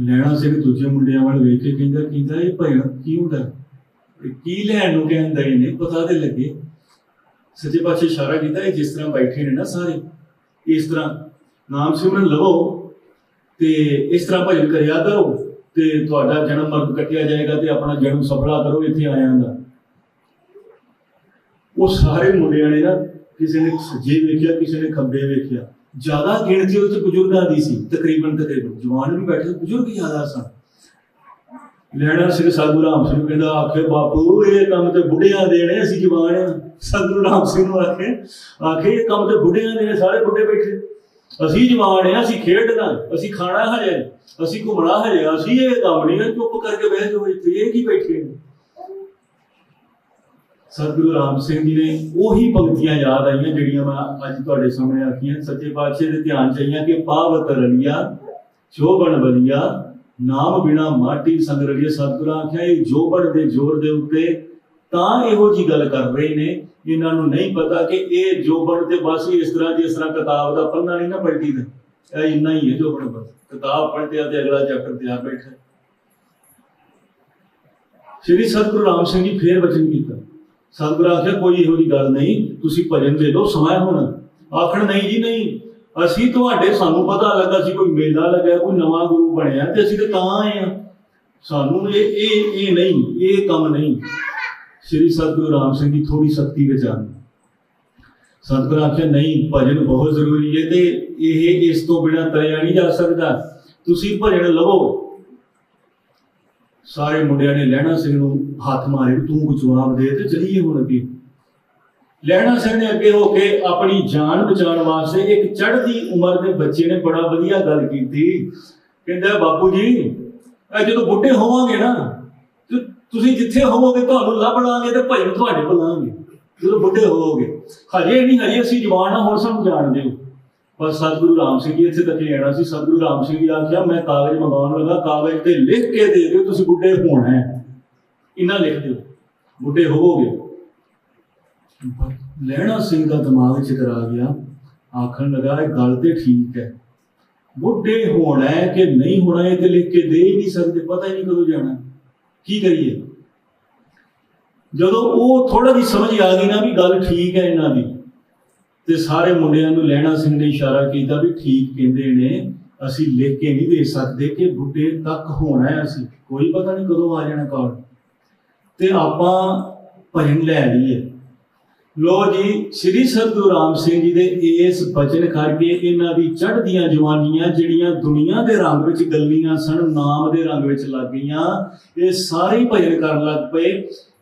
ਲੈਣਾ ਸਿੰਘ ਦੂਜੇ ਮੁੰਡਿਆਂ ਵੱਲ ਵੇਖ ਕੇ ਕਹਿੰਦਾ ਕਹਿੰਦਾ, ਇਹ ਭਜਨ ਕੀ ਹੁੰਦਾ? ਕੀ ਲੈਣ ਨੂੰ ਕਹਿੰਦਾ ਇਹਨੇ? ਪਤਾ ਤੇ ਲੱਗੇ। ਸੱਚੇ ਪਾਤਸ਼ਾਹ ਇਸ਼ਾਰਾ ਕੀਤਾ, ਇਹ ਜਿਸ ਤਰ੍ਹਾਂ ਬੈਠੇ ਨੇ ਨਾ ਸਾਰੇ, ਇਸ ਤਰ੍ਹਾਂ। ਨਾਮ ਸਿਮਰਨ ਲਵੋ ਤੇ ਇਸ ਤਰ੍ਹਾਂ ਭਜਨ ਕਰਿਆ ਕਰੋ ਤੇ ਤੁਹਾਡਾ ਜਨਮ ਮਰਨ ਕੱਟਿਆ ਜਾਏਗਾ ਤੇ ਆਪਣਾ ਜਨਮ ਸਫਲਾ ਕਰੋ ਇੱਥੇ ਆਇਆਂ ਦਾ। ਉਹ ਸਾਰੇ ਮੁੰਡਿਆਂ ਨੇ ਨਾ ਕਿਸੇ ਨੇ ਸੱਜੇ ਵੇਖਿਆ, ਕਿਸੇ ਨੇ ਖੱਬੇ ਵੇਖਿਆ। ਜ਼ਿਆਦਾ ਗਿਣਤੀ ਉਹਦੇ ਬਜ਼ੁਰਗਾਂ ਦੀ ਸੀ, ਤਕਰੀਬਨ ਤਕਰੀਬਨ। ਜਵਾਨ ਵੀ ਬੈਠੇ ਬਜ਼ੁਰਗ ਜ਼ਿਆਦਾ ਸਨ। ਲੈਣਾ ਸਿੰਘ ਸਾਧੂ ਰਾਮ ਸਿੰਘ ਕਹਿੰਦਾ, ਆਖੇ ਬਾਪੂ, ਇਹ ਕੰਮ ਤੇ ਬੁੱਢਿਆਂ ਦੇ ਨੇ, ਅਸੀਂ ਜਵਾਨ ਆ। ਸਾਧੂ ਰਾਮ ਸਿੰਘ ਨੂੰ ਆਖੇ ਆਖੇ, ਇਹ ਕੰਮ ਤੇ ਬੁੱਢਿਆਂ ਦੇ ਨੇ, ਸਾਰੇ ਬੁੱਢੇ ਬੈਠੇ। ਅਸੀਂ ਜਵਾਨ ਆ, ਅਸੀਂ ਖੇਡਣਾ ਅਸੀਂ ਖਾਣਾ ਹਜੇ, ਅਸੀਂ ਘੁੰਮਣਾ ਹਜੇ, ਅਸੀਂ ਇਹ ਕੰਮ ਨਹੀਂ ਚੁੱਪ ਕਰਕੇ ਬਹਿ ਜਾਓ, ਇੱਥੇ ਇਹ ਕੀ ਬੈਠੇ ਨੇ? ਸਤਿਗੁਰੂ ਰਾਮ ਸਿੰਘ ਜੀ ਨੇ ਉਹੀ ਪੰਕਤੀਆਂ ਯਾਦ ਆਈਆਂ ਜਿਹੜੀਆਂ ਮੈਂ ਅੱਜ ਤੁਹਾਡੇ ਸਾਹਮਣੇ ਆਖੀਆਂ ਸੱਚੇ ਪਾਤਸ਼ਾਹ ਦੇ ਧਿਆਨ ਚ ਆਈਆਂ ਕਿ ਪਾਵਤ ਰਲੀਆ ਜੋਬਨ ਬਲੀਆ, ਨਾਮ ਬਿਨਾ ਮਾਟੀ ਸੰਗ ਰਲੀਆ। ਸਤਿਗੁਰਾਂ ਆਖਿਆ, ਇਹ ਜੋਬੜ ਦੇ ਜ਼ੋਰ ਦੇ ਉੱਤੇ ਤਾਂ ਇਹੋ ਜੀ ਗੱਲ ਕਰ ਰਹੇ ਨੇ ਇਹਨਾਂ ਨੂੰ ਨਹੀਂ ਪਤਾ ਕਿ ਇਹ ਜੋਬਣ ਤੇ ਬਸ ਇਸ ਤਰ੍ਹਾਂ ਜਿਸ ਤਰ੍ਹਾਂ ਕਿਤਾਬ ਦਾ ਪੰਨਾ ਨਹੀਂ ਨਾ ਪਲਟੀ ਦਾ। ਇਹ ਇੰਨਾ ਹੀ ਹੈ ਜੋਬਣ ਬਸ। ਕਿਤਾਬ ਪਲਟਿਆ ਤੇ ਅਗਲਾ ਚੈਪਟਰ ਤਿਆਰ ਬੈਠਾ। ਸ਼੍ਰੀ ਸਤਿਗੁਰੂ ਰਾਮ ਸਿੰਘ ਜੀ ਫੇਰ ਵਚਨ ਕੀਤਾ। ਸਤਿਗੁਰੂ ਆਖਿਆ, ਕੋਈ ਇਹੋ ਜੀ ਗੱਲ ਨਹੀਂ, ਤੁਸੀਂ ਭਜਨ ਦੇ ਲਓ ਸਮਾਂ ਹੁਣ। ਆਖਣ, ਨਹੀਂ ਜੀ, ਨਹੀਂ। ਅਸੀਂ ਤੁਹਾਡੇ, ਸਾਨੂੰ ਪਤਾ ਲੱਗਾ ਸੀ ਕੋਈ ਮੇਲਾ ਲੱਗਿਆ, ਕੋਈ ਨਵਾਂ ਗੁਰੂ ਬਣਿਆ ਤੇ ਅਸੀਂ ਤਾਂ ਆਏ ਆ ਸਾਨੂੰ ਇਹ ਇਹ ਇਹ ਨਹੀਂ, ਇਹ ਕੰਮ ਨਹੀਂ। ਸ੍ਰੀ ਸਤਿਗੁਰੂ ਰਾਮ ਸਿੰਘ ਜੀ ਥੋੜੀ ਸਖਤੀ ਵਿੱਚ ਆ ਗਏ ਸਤਿਗੁਰੂ ਆਖਿਆ, ਨਹੀਂ, ਭਜਨ ਬਹੁਤ ਜ਼ਰੂਰੀ ਹੈ ਤੇ ਇਹ ਇਸ ਤੋਂ ਬਿਨਾਂ ਤਰਿਆ ਨਹੀਂ ਜਾ ਸਕਦਾ। ਤੁਸੀਂ ਭਜਨ ਲਵੋ। ਸਾਰੇ ਮੁੰਡਿਆਂ ਨੇ ਲਹਿਣਾ ਸਿੰਘ ਨੂੰ ਹੱਥ ਮਾਰੇ ਤੂੰ ਕੁਝ ਜਵਾਬ ਦੇ ਤੇ ਚਲੀਏ ਹੁਣ ਅੱਗੇ ਲਹਿਣਾ ਸਿੰਘ ਨੇ ਅੱਗੇ ਹੋ ਕੇ ਆਪਣੀ ਜਾਨ ਬਚਾਉਣ ਵਾਸਤੇ ਇੱਕ ਚੜ੍ਹਦੀ ਉਮਰ ਦੇ ਬੱਚੇ ਨੇ ਬੜਾ ਵਧੀਆ ਗੱਲ ਕੀਤੀ। ਕਹਿੰਦਾ, ਬਾਪੂ ਜੀ, ਇਹ ਜਦੋਂ ਬੁੱਢੇ ਹੋਵਾਂਗੇ ਨਾ ਤੁਸੀਂ ਜਿੱਥੇ ਹੋਵੋਗੇ ਤੁਹਾਨੂੰ ਲੱਭ ਲਾਂਗੇ ਤੇ ਭਜਨ ਤੁਹਾਡੇ ਕੋਲ ਆਣਗੇ ਜਦੋਂ ਬੁੱਢੇ ਹੋਵੋਗੇ, ਹਜੇ ਨਹੀਂ, ਹਜੇ ਅਸੀਂ ਜਵਾਨ ਆ, ਹੁਣ ਸਾਨੂੰ ਜਾਣਦੇ ਹੋ। ਪਰ ਸਤਿਗੁਰੂ ਰਾਮ ਸਿੰਘ ਜੀ ਇੱਥੇ ਤੱਕ ਲੈਣਾ ਸੀ। ਸਤਿਗੁਰੂ ਰਾਮ ਸਿੰਘ ਜੀ ਆਖਿਆ, ਮੈਂ ਕਾਗਜ਼ ਮੰਗਾਉਣ ਲੱਗਾ, ਕਾਗਜ਼ ਤੇ ਲਿਖ ਕੇ ਦੇ ਦਿਓ, ਤੁਸੀਂ ਬੁੱਢੇ ਹੋਣਾ ਹੈ। ਇਹਨਾਂ ਲਿਖ ਦਿਓ। ਬੁੱਢੇ ਹੋਵੋਗੇ। ਲੈਣਾ ਸਿੰਘ ਦਾ ਦਿਮਾਗ ਚ ਕਰਾ ਗਿਆ। ਆਖਣ ਲੱਗਾ, ਇਹ ਗੱਲ ਤੇ ਠੀਕ ਹੈ। ਬੁੱਢੇ ਹੋਣਾ ਹੈ ਕਿ ਨਹੀਂ ਹੋਣਾ, ਇਹ ਤੇ ਲਿਖ ਕੇ ਦੇ ਹੀ ਨਹੀਂ ਸਕਦੇ, ਪਤਾ ਹੀ ਨਹੀਂ ਕਦੋਂ ਜਾਣਾ। ਕੀ ਕਰੀਏ? ਜਦੋਂ ਉਹ ਥੋੜਾ ਜਿਹੀ ਸਮਝ ਆ ਗਈ ਨਾ ਵੀ ਗੱਲ ਠੀਕ ਹੈ ਇਹਨਾਂ ਦੀ ਤੇ ਸਾਰੇ ਮੁੰਡਿਆਂ ਨੂੰ ਲੈਣਾ ਸਿੰਘ ਨੇ ਇਸ਼ਾਰਾ ਕੀਤਾ ਵੀ ਠੀਕ ਕਹਿੰਦੇ ਨੇ, ਅਸੀਂ ਲਿਖ ਕੇ ਨਹੀਂ ਦੇ ਸਕਦੇ ਕਿ ਬੁੱਢੇ ਤੱਕ ਹੋਣਾ ਹੈ ਅਸੀਂ। ਕੋਈ ਪਤਾ ਨਹੀਂ ਕਦੋਂ ਆ ਜਾਣਾ ਕਾਲ। ਤੇ ਆਪਾਂ ਭਜਨ ਲੈ ਲਈਏ। ਲੋ ਜੀ, ਸ੍ਰੀ ਸਤਿਗੁਰੂ ਰਾਮ ਸਿੰਘ ਜੀ ਦੇ ਇਸ ਬਚਨ ਕਰਕੇ ਇਹਨਾਂ ਦੀ ਚੜ੍ਹਦੀਆਂ ਜਵਾਨੀਆਂ ਜਿਹੜੀਆਂ ਦੁਨੀਆ ਦੇ ਰੰਗ ਵਿੱਚ ਗੱਲੀਆਂ ਸਨ, ਨਾਮ ਦੇ ਰੰਗ ਵਿੱਚ ਲੱਗ ਗਈਆਂ, ਇਹ ਸਾਰੇ ਭਜਨ ਕਰਨ ਲੱਗ ਪਏ।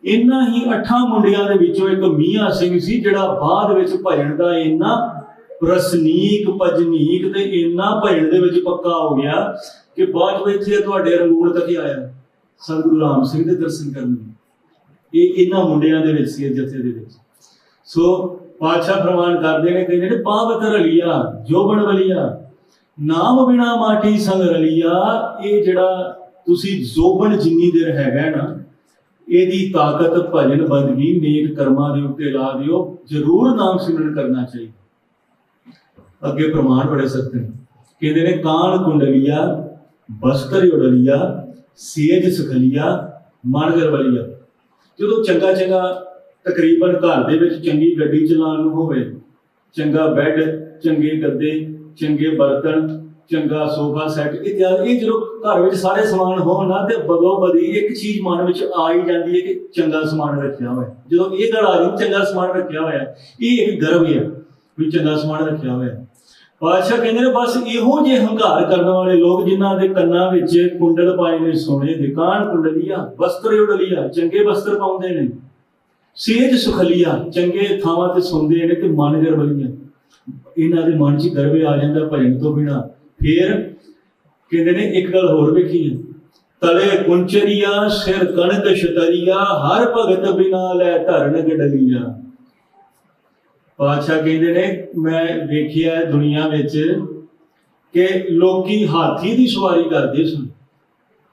ਇਹਨਾਂ ਹੀ ਅਠਾਂ ਮੁੰਡਿਆਂ ਦੇ ਵਿੱਚੋਂ ਇੱਕ ਮੀਆਂ ਸਿੰਘ ਸੀ, ਜਿਹੜਾ ਬਾਅਦ ਵਿੱਚ ਭਜਨ ਦਾ ਇੰਨਾ ਰਸਨੀਕ, ਭਜਨੀਕ ਤੇ ਇੰਨਾ ਭਜਨ ਦੇ ਵਿੱਚ ਪੱਕਾ ਹੋ ਗਿਆ ਕਿ ਬਾਅਦ ਵਿੱਚ ਇੱਥੇ ਤੁਹਾਡੇ ਰੰਗੂਣ ਤੱਕ ਆਇਆ, ਸਤਿਗੁਰੂ ਰਾਮ ਸਿੰਘ ਦੇ ਦਰਸ਼ਨ ਕਰਨ ਇਹ ਇਹਨਾਂ ਮੁੰਡਿਆਂ ਦੇ ਵਿੱਚ ਸੀ, ਇਸ ਜਥੇ ਦੇ ਵਿੱਚ। ਸੋ ਪਾਤਸ਼ਾਹ ਫਰਮਾਨ ਕਰਦੇ ਨੇ ਕਹਿੰਦੇ ਨੇ ਪਾਵਤ ਰਲੀਆ ਜੋਬਨ ਵਲੀਆ ਨਾਮ ਬਿਨਾ ਮਾਟੀ ਸੰਗ ਰਲੀਆ, ਇਹ ਜਿਹੜਾ ਤੁਸੀਂ ਜੋਬਨ ਜਿੰਨੀ ਦੇਰ ਹੈਗਾ ਨਾ, ਇਹਦੀ ਤਾਕਤ, ਭਜਨ, ਬੰਦਗੀ, ਨੇਕ ਕਰਮਾਂ ਦੇ ਉੱਤੇ ਲਾ ਦਿਓ, ਜ਼ਰੂਰ ਨਾਮ ਸਿਮਰਨ ਕਰਨਾ ਚਾਹੀਦਾ। ਅੱਗੇ ਪ੍ਰਮਾਣ ਬੜੇ ਸਖਤ ਨੇ। ਕਹਿੰਦੇ ਨੇ ਕਾਨ ਕੁੰਡਲੀਆ, ਬਸਤਰ ਉਡਲੀਆ ਸੇਜ ਸਖਲੀਆ ਮਨ ਗਰਵਲੀਆ ਜਦੋਂ ਚੰਗਾ ਚੰਗਾ ਤਕਰੀਬਨ ਘਰ ਦੇ ਵਿੱਚ ਚੰਗੀ ਗੱਡੀ ਚਲਾਉਣ ਨੂੰ ਹੋਵੇ, ਚੰਗਾ ਬੈੱਡ ਚੰਗੇ ਗੱਦੇ, ਚੰਗੇ ਬਰਤਨ, ਚੰਗਾ ਸੋਫਾ ਸੈੱਟ ਇਤਿਆਦਿ, ਇਹ ਜਦੋਂ ਘਰ ਵਿੱਚ ਸਾਰੇ ਸਮਾਨ ਹੋਣ ਨਾ, ਤੇ ਬਦੋ ਬਦੀ ਇੱਕ ਚੀਜ਼ ਮਨ ਵਿੱਚ ਆ ਹੀ ਜਾਂਦੀ ਹੈ ਕਿ ਚੰਗਾ ਸਮਾਨ ਰੱਖਿਆ ਹੋਇਆ। ਜਦੋਂ ਇਹ ਗੱਲ ਆ ਗਈ ਚੰਗਾ ਸਮਾਨ ਰੱਖਿਆ ਹੋਇਆ, ਇਹ ਇੱਕ ਗਰਵ ਹੈ ਵੀ ਚੰਗਾ ਸਮਾਨ ਰੱਖਿਆ ਹੋਇਆ। ਪਾਤਸ਼ਾਹ ਕਹਿੰਦੇ ਨੇ, ਬਸ ਇਹੋ ਜਿਹੇ ਹੰਕਾਰ ਕਰਨ ਵਾਲੇ ਲੋਕ ਜਿਨ੍ਹਾਂ ਦੇ ਕੰਨਾਂ ਵਿੱਚ ਕੁੰਡਲ ਪਾਏ ਨੇ ਸੋਨੇ ਦੇ, ਕਾਨ ਕੁੰਡਲੀਆ, ਵਸਤਰ ਉਡਲੀਆ, ਚੰਗੇ ਵਸਤਰ ਪਾਉਂਦੇ ਨੇ ਸੇਜ ਸੁਖਲੀਆ, ਚੰਗੇ ਥਾਵਾਂ ਤੇ ਸੌਂਦੇ ਨੇ ਤੇ ਮਨ ਗਰਵਲੀਆਂ ਇਹਨਾਂ ਦੇ ਮਨ 'ਚ ਗਰਵੇ ਆ ਜਾਂਦਾ ਭਜਨ ਤੋਂ ਬਿਨਾ। ਫੇਰ ਕਹਿੰਦੇ ਨੇ ਇੱਕ ਗੱਲ ਹੋਰ ਵੇਖੀ ਹੈ। ਤਲੇ ਕੁੰਚਰੀਆ, ਸਿਰ ਕਣਕ ਛਤਰੀਆ, ਹਰ ਭਗਤ ਬਿਨਾ ਲੈ ਧਰਨ ਗਡਲੀਆ ਪਾਤਸ਼ਾਹ ਕਹਿੰਦੇ ਨੇ, ਮੈਂ ਵੇਖਿਆ ਹੈ ਦੁਨੀਆ ਵਿੱਚ ਕਿ ਲੋਕੀ ਹਾਥੀ ਦੀ ਸਵਾਰੀ ਕਰਦੇ ਸਨ।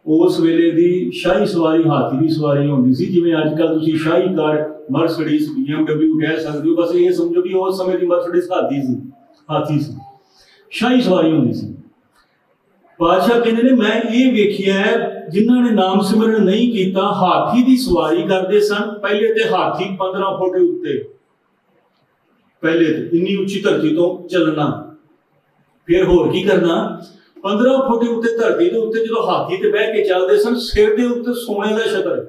ਉਸ ਵੇਲੇ ਦੀ ਸ਼ਾਹੀ ਸਵਾਰੀ ਹਾਥੀ ਦੀ ਸਵਾਰੀ ਹੁੰਦੀ ਸੀ ਜਿਵੇਂ ਅੱਜ ਕੱਲ ਤੁਸੀਂ ਸ਼ਾਹੀ ਕਾਰ ਮਰਸਡੀਜ਼ BMW ਕਹਿ ਸਕਦੇ ਹੋ ਬਸ ਇਹ ਸਮਝੋ ਵੀ ਉਸ ਸਮੇਂ ਦੀ ਮਰਸਡੀਜ਼ ਹਾਥੀ ਸੀ ਹਾਥੀ ਸੀ। ਸ਼ਾਹੀ ਸਵਾਰੀ ਹੁੰਦੀ ਸੀ। ਪਾਤਸ਼ਾਹ ਕਹਿੰਦੇ ਨੇ ਮੈਂ ਇਹ ਵੇਖਿਆ ਹੈ, ਜਿਨ੍ਹਾਂ ਨੇ ਨਾਮ ਸਿਮਰਨ ਨਹੀਂ ਕੀਤਾ ਹਾਥੀ ਦੀ ਸਵਾਰੀ ਕਰਦੇ ਸਨ ਪਹਿਲੇ ਤੇ ਹਾਥੀ 15 ਫੁੱਟ ਉੱਤੇ। ਪਹਿਲੇ ਤੇ ਇੰਨੀ ਉੱਚੀ ਧਰਤੀ ਤੋਂ ਚੱਲਣਾ। ਫਿਰ ਹੋਰ ਕੀ ਕਰਨਾ? 15 ਫੁੱਟ ਉੱਤੇ ਧਰਤੀ ਦੇ ਉੱਤੇ ਜਦੋਂ ਹਾਥੀ ਤੇ ਬਹਿ ਕੇ ਚੱਲਦੇ ਸਨ, ਸਿਰ ਦੇ ਉੱਤੇ ਸੋਨੇ ਦਾ ਛਤਰ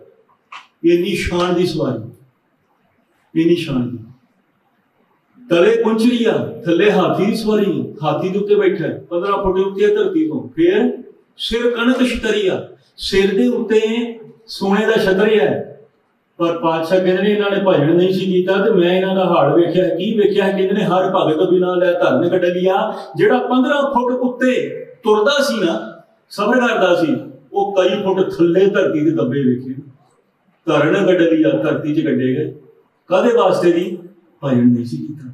ਇੰਨੀ ਸ਼ਾਨ ਦੀ ਸਵਾਰੀ। ਇੰਨੀ ਸ਼ਾਨ ਦੀ। ਤਲੇ ਕੁੰਚਰੀਆ ਥੱਲੇ ਹਾਥੀ ਦੀ ਸਵਾਰੀ ਹਾਥੀ ਦੇ ਉੱਤੇ ਬੈਠਾ 15 ਫੁੱਟ ਉੱਤੇ ਧਰਤੀ ਤੋਂ। ਫਿਰ ਸਿਰ ਕਣਕ ਛਤਰੀਆ ਸਿਰ ਦੇ ਉੱਤੇ ਸੋਨੇ ਦਾ ਛਤਰ ਹੈ। ਪਰ ਪਾਤਸ਼ਾਹ ਕਹਿੰਦੇ ਨੇ, ਇਹਨਾਂ ਨੇ ਭਜਨ ਨਹੀਂ ਸੀ ਕੀਤਾ ਤੇ ਮੈਂ ਇਹਨਾਂ ਦਾ ਹਾਲ ਵੇਖਿਆ। ਕੀ ਵੇਖਿਆ? ਕਹਿੰਦੇ ਨੇ, ਹਰ ਭਗਤ ਬਿਨਾਂ ਲੈ ਧਰਨ ਕੱਢ ਲਿਆ ਜਿਹੜਾ 15 ਫੁੱਟ ਉੱਤੇ ਤੁਰਦਾ ਸੀ ਨਾ ਸਬਰ ਕਰਦਾ ਸੀ। ਉਹ ਕਈ ਫੁੱਟ ਥੱਲੇ ਧਰਤੀ ਦੇ ਦੱਬੇ ਵੇਖੇ। ਧਰਨ ਕੱਢ ਲਿਆ ਧਰਤੀ 'ਚ ਕੱਢੇ ਗਏ। ਕਾਦੇ ਵਾਸਤੇ ਦੀ ਭਜਨ ਨਹੀਂ ਸੀ ਕੀਤਾ।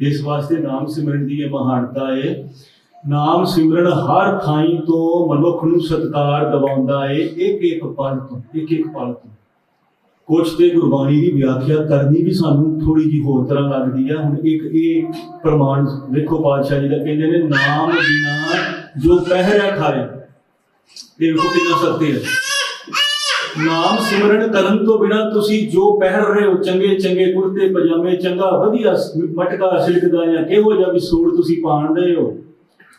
ਇਸ ਵਾਸਤੇ ਨਾਮ ਸਿਮਰਨ ਦੀ ਇਹ ਮਹਾਨਤਾ ਹੈ ਨਾਮ ਸਿਮਰਨ ਹਰ ਥਾਈਂ ਤੋਂ ਮਨੁੱਖ ਨੂੰ ਸਤਕਾਰ ਦਿਵਾਉਂਦਾ ਏ। ਇੱਕ ਇੱਕ ਪਲ ਤੋਂ ਇੱਕ ਇੱਕ ਪਲ ਤੋਂ। ਕੁਝ ਤੇ ਗੁਰਬਾਣੀ ਦੀ ਵਿਆਖਿਆ ਕਰਨੀ ਵੀ ਸਾਨੂੰ ਥੋੜੀ ਜੀ ਹੋਰ ਤਰ੍ਹਾਂ ਲੱਗਦੀ ਹੈ ਹੁਣ ਇੱਕ ਇਹ ਪ੍ਰਮਾਣ ਦੇਖੋ ਪਾਤਸ਼ਾਹ ਜੀ ਦਾ ਕਹਿੰਦੇ ਨੇ, ਨਾਮ ਬਿਨਾ ਜੋ ਪਹਿਰਾ ਖਾਏ ਇਹ ਕਿੰਨਾ ਸੱਤੇ ਹੈ। ਨਾਮ ਸਿਮਰਨ ਕਰਨ ਤੋਂ ਬਿਨਾ ਤੁਸੀਂ ਜੋ ਪਹਿਰ ਰਹੇ ਹੋ, ਚੰਗੇ ਚੰਗੇ ਕੁੜਤੇ, ਪਜਾਮੇ, ਚੰਗਾ, ਵਧੀਆ ਮਟਕਾ ਸਿਲਕਦਾ ਜਾਂ ਕਿਹੋ ਜਿਹਾ ਵੀ ਸੂਟ ਤੁਸੀਂ ਪਾਣਦੇ ਹੋ।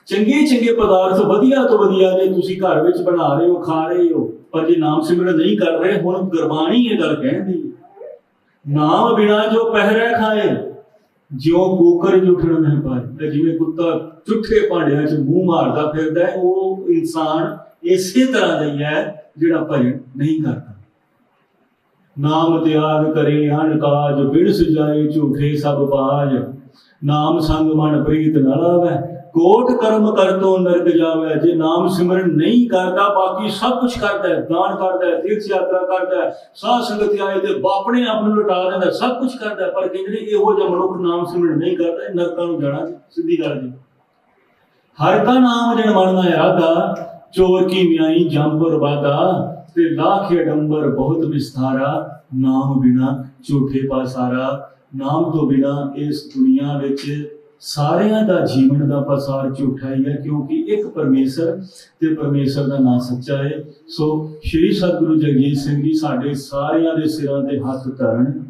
ਚੰਗੇ ਚੰਗੇ ਪਦਾਰਥ ਵਧੀਆ ਤੋਂ ਵਧੀਆ ਜੇ ਤੁਸੀਂ ਘਰ ਵਿੱਚ ਬਣਾ ਰਹੇ ਹੋ, ਖਾ ਰਹੇ ਹੋ, ਪਰ ਜੇ ਨਾਮ ਸਿਮਰਨ ਨਹੀਂ ਕਰ ਰਹੇ, ਹੁਣ ਗੁਰਬਾਣੀ ਇਹ ਗੱਲ ਕਹਿੰਦੀ ਹੈ। ਨਾਮ ਬਿਨਾ ਜੋ ਪਹਿਰਾ ਖਾਏ। ਜਿਉ ਕੋਕਰ ਜੁਠਣ ਨਹੀਂ ਪਾਏ ਜਿਵੇਂ ਕੁੱਤਾ ਝੁੱਠੇ ਭਾਂਡਿਆਂ 'ਚ ਮੂੰਹ ਮਾਰਦਾ ਫਿਰਦਾ ਹੈ, ਉਹ ਇਨਸਾਨ ਇਸੇ ਤਰ੍ਹਾਂ ਦਾ ਹੀ ਹੈ ਜਿਹੜਾ ਭਜਨ ਨਹੀਂ ਕਰਦਾ। ਨਾਮ ਤਿਆਗ ਕਰੇ ਅਨ ਕਾਜ ਬਿਨ ਸਜਾਏ ਝੂਠੇ ਸਭ ਬਾਜ ਨਾਮ ਸੰਗ ਮਨ ਪ੍ਰੀਤ ਨ ਲਾਵੈ ਕੋਟ ਕਰਮ ਕਰਤੋ ਨਰਕ ਜਾਵੇ, ਜੇ ਨਾਮ ਸਿਮਰਨ ਨਹੀਂ ਕਰਦਾ, ਬਾਕੀ ਸਭ ਕੁਝ ਕਰਦਾ ਹੈ, ਦਾਨ ਕਰਦਾ ਹੈ, ਤੀਰਥ ਯਾਤਰਾ ਕਰਦਾ ਹੈ, ਸਾਧ ਸੰਗਤ ਆਏ ਤੇ ਆਪਣੇ ਆਪ ਨੂੰ ਲੁਟਾ ਦਿੰਦਾ ਸਭ ਕੁਝ ਕਰਦਾ ਪਰ ਕਹਿੰਦੇ ਇਹੋ ਜਿਹਾ ਮਨੁੱਖ ਨਾਮ ਸਿਮਰਨ ਨਹੀਂ ਕਰਦਾ ਨਰਕਾਂ ਨੂੰ ਜਾਣਾ ਸਿੱਧੀ ਗੱਲ ਜੀ। ਹਰ ਕਾ ਨਾਮ ਜਨ ਮਨ ਇਰਾਦਾ, ਚੋਰ ਕੀ ਮਿਆਈ ਜੰਬਰ ਵਾਦਾ, ਤੇ ਲਾਖ ਅਡੰਬਰ ਬਹੁਤ ਵਿਸਥਾਰਾ, ਨਾਮ ਬਿਨਾ ਝੂਠੇ ਪਾਸਾਰਾ, ਨਾਮ ਤੋਂ ਬਿਨਾ ਇਸ ਦੁਨੀਆ ਵਿੱਚ ਸਾਰਿਆਂ ਦਾ ਜੀਵਨ ਦਾ ਪ੍ਰਸਾਰ ਝੂਠਾ ਹੀ ਹੈ, ਕਿਉਂਕਿ ਇੱਕ ਪਰਮੇਸ਼ਰ ਤੇ ਪਰਮੇਸ਼ਰ ਦਾ ਨਾਮ ਸੱਚਾ ਹੈ। ਸੋ ਸ਼੍ਰੀ ਸਤਿਗੁਰੂ ਜਗਜੀਤ ਸਿੰਘ ਜੀ, ਸਾਡੇ ਸਾਰਿਆਂ ਦੇ ਸਿਰਾਂ ਤੇ ਹੱਥ ਧਰਨ।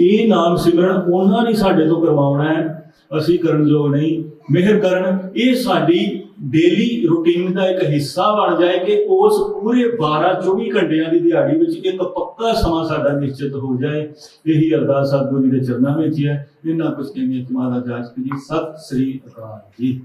ਇਹ ਨਾਮ ਸਿਮਰਨ ਉਹਨਾਂ ਨੇ ਸਾਡੇ ਤੋਂ ਕਰਵਾਉਣਾ ਹੈ। ਅਸੀਂ ਕਰਨ ਯੋਗ ਨਹੀਂ, ਮਿਹਰ ਕਰਨ। ਇਹ ਸਾਡੀ ਡੇਲੀ ਰੁਟੀਨ ਦਾ ਇੱਕ ਹਿੱਸਾ ਬਣ ਜਾਏ ਕਿ ਉਸ ਪੂਰੇ 12 24 ਘੰਟਿਆਂ ਦੀ ਦਿਹਾੜੀ ਵਿੱਚ ਇੱਕ ਪੱਕਾ ਸਮਾਂ ਸਾਡਾ ਨਿਸ਼ਚਿਤ ਹੋ ਜਾਏ। ਇਹੀ ਅਰਦਾਸ ਸਤਿਗੁਰੂ ਜੀ ਦੇ ਚਰਨਾਂ ਵਿੱਚ ਹੈ ਇਹਨਾਂ ਕੁਝ ਕਹਿੰਦੇ ਕਿ ਮਹਾਰਾਜ ਜੀ ਸਤਿ ਸ੍ਰੀ ਅਕਾਲ ਜੀ।